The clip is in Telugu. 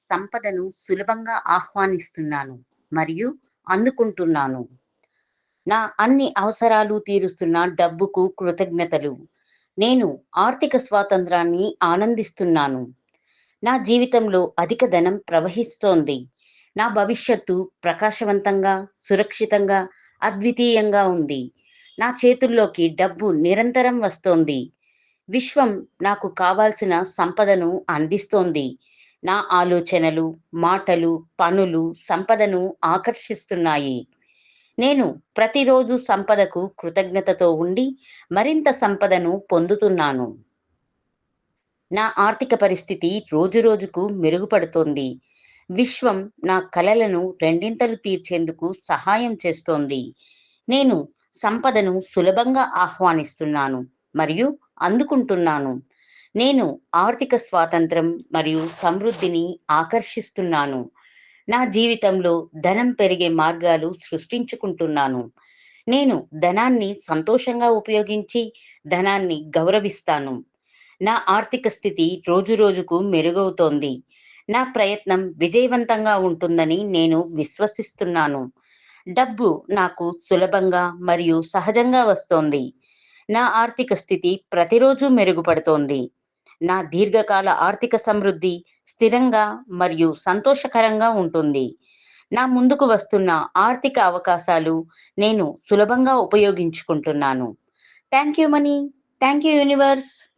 సంపదను సులభంగా ఆహ్వానిస్తున్నాను మరియు అందుకుంటున్నాను. నా అన్ని అవసరాలు తీరుస్తున్న డబ్బుకు కృతజ్ఞతలు. నేను ఆర్థిక స్వాతంత్రాన్ని ఆనందిస్తున్నాను. నా జీవితంలో అధిక ధనం ప్రవహిస్తోంది. నా భవిష్యత్తు ప్రకాశవంతంగా సురక్షితంగా అద్వితీయంగా ఉంది. నా చేతుల్లోకి డబ్బు నిరంతరం వస్తోంది. విశ్వం నాకు కావాల్సిన సంపదను అందిస్తోంది. నా ఆలోచనలు మాటలు పనులు సంపదను ఆకర్షిస్తున్నాయి. నేను ప్రతిరోజు సంపదకు కృతజ్ఞతతో ఉండి మరింత సంపదను పొందుతున్నాను. నా ఆర్థిక పరిస్థితి రోజురోజుకు మెరుగుపడుతోంది. విశ్వం నా కలలను రెండింతలు తీర్చేందుకు సహాయం చేస్తోంది. నేను సంపదను సులభంగా ఆహ్వానిస్తున్నాను మరియు అందుకుంటున్నాను. నేను ఆర్థిక స్వాతంత్రం మరియు సమృద్ధిని ఆకర్షిస్తున్నాను. నా జీవితంలో ధనం పెరిగే మార్గాలు సృష్టించుకుంటున్నాను. నేను ధనాన్ని సంతోషంగా ఉపయోగించి ధనాన్ని గౌరవిస్తాను. నా ఆర్థిక స్థితి రోజు రోజుకు మెరుగవుతోంది. నా ప్రయత్నం విజయవంతంగా ఉంటుందని నేను విశ్వసిస్తున్నాను. డబ్బు నాకు సులభంగా మరియు సహజంగా వస్తోంది. నా ఆర్థిక స్థితి ప్రతిరోజు మెరుగుపడుతోంది. నా దీర్ఘకాల ఆర్థిక సమృద్ధి స్థిరంగా మరియు సంతోషకరంగా ఉంటుంది. నా ముందుకు వస్తున్న ఆర్థిక అవకాశాలు నేను సులభంగా ఉపయోగించుకుంటున్నాను. Thank you money. Thank you universe.